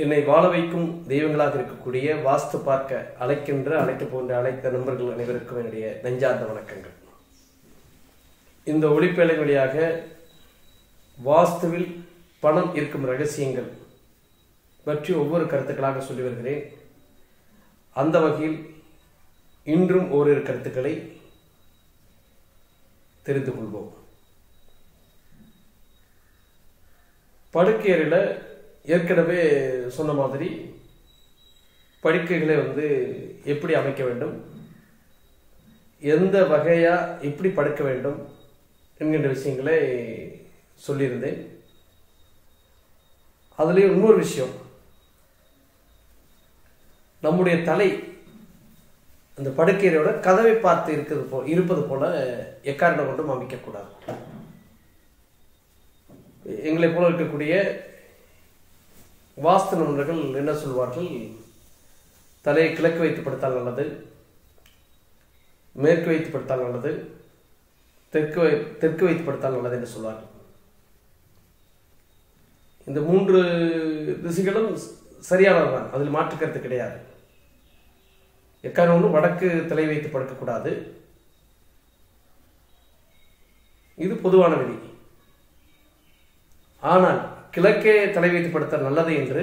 என்னை வாழ வைக்கும் தெய்வங்களாக இருக்கக்கூடிய வாஸ்து பார்க்க அழைக்கின்ற அழைத்து போன்ற அழைத்த நண்பர்கள் அனைவருக்கும் என்னுடைய நெஞ்சார்ந்த வணக்கங்கள். இந்த ஒளிப்பேலை வழியாக வாஸ்துவில் பணம் இருக்கும் ரகசியங்கள் பற்றி ஒவ்வொரு கருத்துக்களாக சொல்லி வருகிறேன். அந்த வகையில் இன்றும் ஓரிரு கருத்துக்களை தெரிந்து கொள்வோம். படுக்கையறையில் ஏற்கனவே சொன்ன மாதிரி படுக்கைகளை வந்து எப்படி அமைக்க வேண்டும்? எந்த வகையாக எப்படி படுக்க வேண்டும்? என்கின்ற விஷயங்களை சொல்லியிருந்தேன். அதுலேயும் இன்னொரு விஷயம். நம்முடைய தலை அந்த படுக்கையோட கதவை பார்த்து இருக்கிறது போ இருப்பது போல எக்காரணம் கொண்டும் அமைக்கக்கூடாது. எங்களை போல இருக்கக்கூடிய வாஸ்து நிபுணர்கள் என்ன சொல்வார்கள்? தலையை கிழக்கு வைத்து படுத்தால் நல்லது மேற்கு வைத்து படுத்தால் நல்லது தெற்கு வை தெற்கு வைத்து படுத்தால் நல்லது என்று சொல்வார்கள். இந்த மூன்று திசைகளும் சரியானதுதான். அதில் மாற்று கருத்து கிடையாது. எக்காரணம் வடக்கு தலை வைத்து படுக்கக்கூடாது. இது பொதுவான விதி. ஆனால் கிழக்கே தலை வைத்து படுத்த நல்லது என்று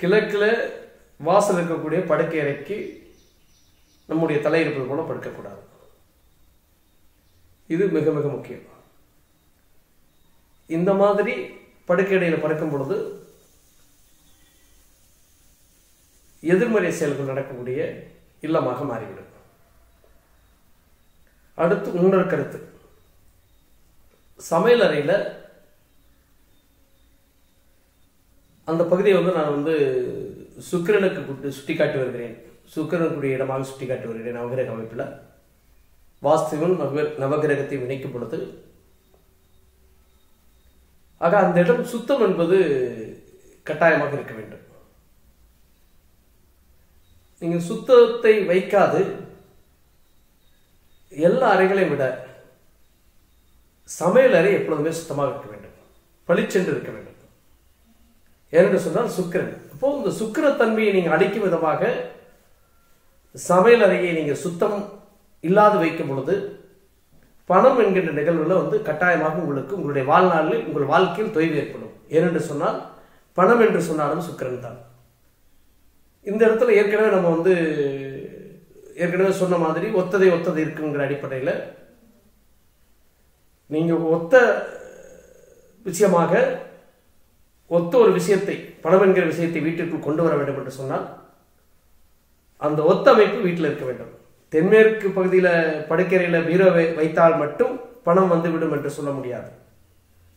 கிழக்கில் வாசல் இருக்கக்கூடிய படுக்கை அறைக்கு நம்முடைய தலை இருப்பது போல படுக்கக்கூடாது. இது மிக மிக முக்கியம். இந்த மாதிரி படுக்கையடையில் படுக்கும் பொழுது எதிர்மறை செயல்கள் நடக்கக்கூடிய இல்லமாக மாறிவிடும். அடுத்து இன்னொரு கருத்து. சமையல் அறையில் அந்த பகுதியை வந்து நான் வந்து சுக்கிரனுக்கு சுட்டி காட்டி வருகிறேன். சுக்கிரனுக்குரிய இடமாக சுட்டி காட்டி வருகிறேன் நவகிரக அமைப்பில். வாஸ்துவன் நவ நவகிரகத்தை இணைக்கும் பொழுது. ஆக அந்த இடம் சுத்தம் என்பது கட்டாயமாக இருக்க வேண்டும். நீங்கள் சுத்தத்தை வைக்காது. எல்லா அறைகளையும் விட சமையல் அறை எப்பொழுதுமே சுத்தமாக இருக்க வேண்டும். பளிச்சென்று இருக்க வேண்டும். ஏனென்று சொன்னால் சுக்கிரன். அப்போ இந்த சுக்கிரத்தன்மையை நீங்கள் அடிக்கும் விதமாக சமையல் அறையை நீங்கள் சுத்தம் இல்லாது வைக்கும் பொழுது பணம் என்கின்ற நிகழ்வில் வந்து கட்டாயமாக உங்களுக்கு உங்களுடைய வாழ்நாளில் உங்கள் வாழ்க்கையில் தொய்வு ஏற்படும். ஏனென்று சொன்னால் பணம் என்று சொன்னாலும் சுக்கரன் தான். இந்த இடத்துல ஏற்கனவே நம்ம வந்து ஏற்கனவே சொன்ன மாதிரி ஒத்ததை ஒத்தது இருக்குங்கிற அடிப்படையில் நீங்கள் ஒத்த விஷயமாக ஒத்த ஒரு விஷயத்தை பணம் என்கிற விஷயத்தை வீட்டிற்குள் கொண்டு வர வேண்டும் என்று சொன்னால் அந்த ஒத்த அமைப்பு வீட்டில் இருக்க வேண்டும். தென்மேற்கு பகுதியில் படுக்கரையில் பீரோவை வைத்தால் மட்டும் பணம் வந்துவிடும் என்று சொல்ல முடியாது.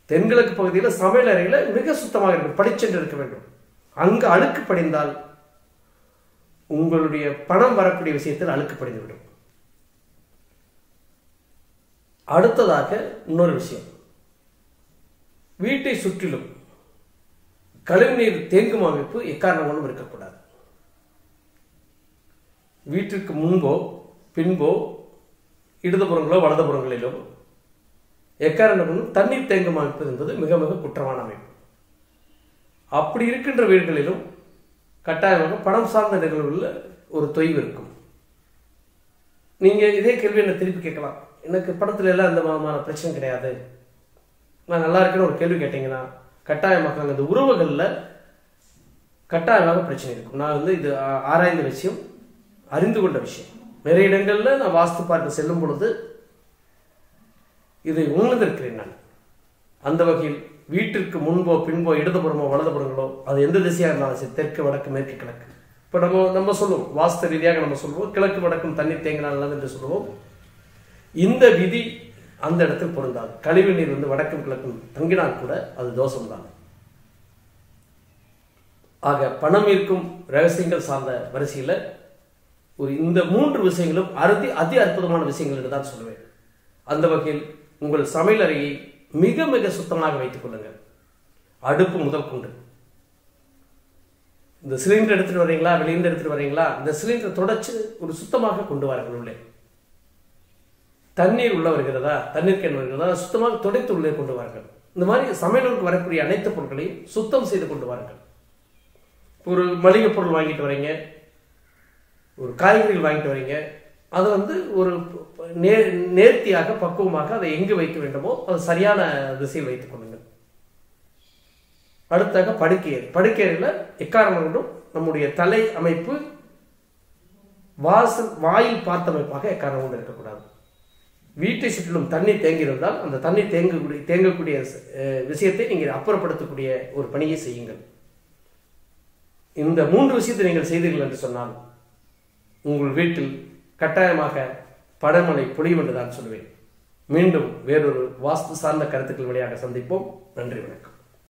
தென்கிழக்கு பகுதியில் சமையல் அறையில் மிக சுத்தமாக இருக்கும் படிச்சென்று இருக்க வேண்டும். அங்கு அழுக்கு படிந்தால் உங்களுடைய பணம் வரக்கூடிய விஷயத்தில் அழுக்கு படிந்துவிடும். அடுத்ததாக இன்னொரு விஷயம். வீட்டை சுற்றிலும் கழிவுநீர் தேங்கும் அமைப்பு எக்காரணம் கொண்டும் இருக்கக்கூடாது. வீட்டிற்கு முன்போ பின்போ இடதுபுறங்களோ வலதுபுறங்களிலோ எக்காரணம் கொண்டும் தண்ணீர் தேங்கும் அமைப்பு என்பது மிக மிக குற்றமான அமைப்பு. அப்படி இருக்கின்ற வீடுகளிலும் கட்டாயமாக பணம் சார்ந்த நிகழ்வுகளில் ஒரு தொய்வு இருக்கும். நீங்கள் இதே கேள்வி என்ன திருப்பி கேட்கலாம். எனக்கு படத்துல எல்லாம் அந்த விதமான பிரச்சனை கிடையாது. நான் நல்லா இருக்கேன்னு ஒரு கேள்வி கேட்டீங்கன்னா கட்டாயமாக அந்த உறவுகளில் கட்டாயமாக பிரச்சனை இருக்கும். நான் வந்து இது ஆராய்ந்த விஷயம் அறிந்து கொண்ட விஷயம். நிறைய இடங்களில் நான் வாஸ்து பார்க்க செல்லும் பொழுது இதை உணர்ந்திருக்கிறேன் நான். அந்த வகையில் வீட்டிற்கு முன்போ பின்போ இடதுபுறமோ வலதுபுறங்களோ அது எந்த திசையாக இருந்தாலும் சரி தெற்கு வடக்கு மேற்கு கிழக்கு. இப்போ நம்ம நம்ம சொல்லுவோம். வாஸ்து ரீதியாக நம்ம சொல்லுவோம். கிழக்கு வடக்கும் தண்ணி தேங்கினால் நல்லது என்று சொல்லுவோம். இந்த விதி அந்த இடத்தில் பொருந்தாது. கழிவு நீர் வந்து வடக்கும் கிழக்கும் தங்கினால் கூட அது தோஷம் தான் ஆக பணம் இருக்கும் ரகசியங்கள் சார்ந்த வரிசையில் ஒரு இந்த மூன்று விஷயங்களும் அறுதி அதி அற்புதமான விஷயங்கள் என்று தான் சொல்லுவேன். அந்த வகையில் உங்கள் சமையல் அறையை மிக மிக சுத்தமாக வைத்துக் கொள்ளுங்கள். அடுப்பு முதல் கொண்டு. இந்த சிலிண்டர் எடுத்துட்டு வரீங்களா வெளியிருந்து எடுத்துட்டு வரீங்களா இந்த சிலிண்டர் தொடச்சு ஒரு சுத்தமாக கொண்டு வாருங்கள் உள்ளே. தண்ணீர் உள்ள வருகிறதா? தண்ணீர் கேன் வருகிறதா? சுத்தமாக துடைத்து உள்ளே கொண்டு வாருங்கள். இந்த மாதிரி சமையலுக்கு வரக்கூடிய அனைத்து பொருட்களையும் சுத்தம் செய்து கொண்டு வாருங்கள். ஒரு மளிகை பொருள் வாங்கிட்டு வரீங்க. ஒரு காய்கறிகள் வாங்கிட்டு வரீங்க. அதை வந்து ஒரு நே நேர்த்தியாக பக்குவமாக அதை எங்கு வைக்க வேண்டுமோ அது சரியான திசையில் வைத்துக் கொள்ளுங்கள். அடுத்தாக படுக்கையர் படுக்கையில எக்காரணம் கொண்டும் நம்முடைய தலை அமைப்பு வாசல் வாயில் பார்த்த அமைப்பாக எக்காரணம் கொண்டு இருக்கக்கூடாது. வீட்டை சுற்றிலும் தண்ணி தேங்கியிருந்தால் அந்த தண்ணி தேங்கக்கூடிய தேங்கக்கூடிய விஷயத்தை நீங்கள் அப்புறப்படுத்தக்கூடிய ஒரு பணியை செய்யுங்கள். இந்த மூன்று விஷயத்தை நீங்கள் செய்தீர்கள் என்று சொன்னால் உங்கள் வீட்டில் கட்டாயமாக படமழை பொழியும் என்று தான் சொல்வேன். மீண்டும் வேறொரு வாஸ்து சார்ந்த கருத்துக்கள் வழியாக சந்திப்போம். நன்றி வணக்கம்.